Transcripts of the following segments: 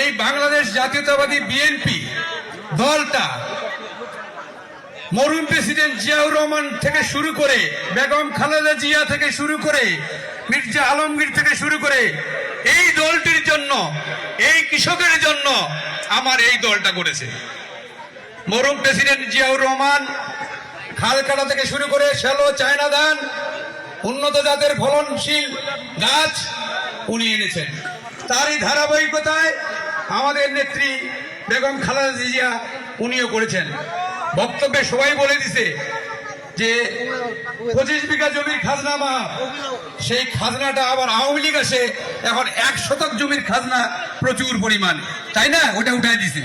এই বাংলাদেশ জাতীয়তাবাদী বিএনপি দলটা মরুম প্রেসিডেন্ট জিয়াউর রহমান থেকে শুরু করে, বেগম খালেদা জিয়া থেকে শুরু করে, মির্জা আলমগীর থেকে শুরু করে, এই দলটির জন্য, এই কৃষকের জন্য আমার এই দলটা করেছে মরুম প্রেসিডেন্ট জিয়াউর রহমান খাল কাটা থেকে শুরু করে শ্যালো চায়না ধান উন্নত জাতের ফলনশীল গাছ উনি এনেছেন। তারই ধারাবাহিকতায় আমাদের নেত্রী বেগম খালেদা জিয়া উনিও করেছেন। বক্তব্যে সবাই বলে দিছে যে পঁচিশ বিঘা জমির খাজনা মা সেই খাজনাটা আবার আওয়ামী লীগ আসে, এখন এক শতক জমির খাজনা প্রচুর পরিমাণ। তাই না? ওটা উঠাই দিছে।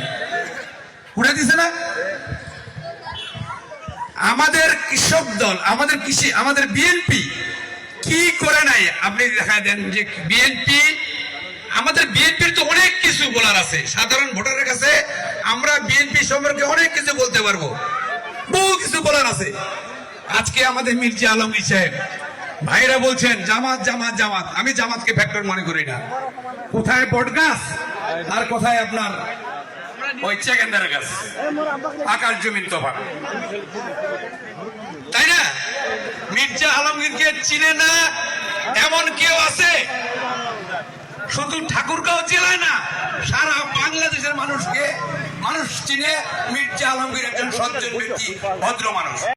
উঠাই দিছে না? আমাদের কৃষক দল, আমাদের কৃষি, আমাদের বিএনপি কি করে নাই? আপনি দেখা দেন যে বিএনপি আমাদের বিএনপির তো অনেক কিছু বলার আছে। সাধারণ ভোটারের কাছে আমরা বিএনপি সম্পর্কে অনেক কিছু বলতে পারব। বহু কিছু বলার আছে। আজকে আমাদের মির্জা আলমগীর সাহেব, ভাইরা বলছেন, জামাত জামাত জামাত। আমি জামাতকে ফ্যাক্টর মনে করি না। কোথায় বটগাছ আর কোথায় আপনার ওই চেকেন্দার গাছ? আকাশ জমিন তফাৎ। তাই না? মির্জা আলমগীরকে চিনে না, এমন কেউ আছে? শুধু ঠাকুরগাঁও জেলায় না, সারা বাংলাদেশের মানুষকে, মানুষ চিনে মির্জা আলমগীর একজন সজ্জন ব্যক্তি, ভদ্র মানুষ।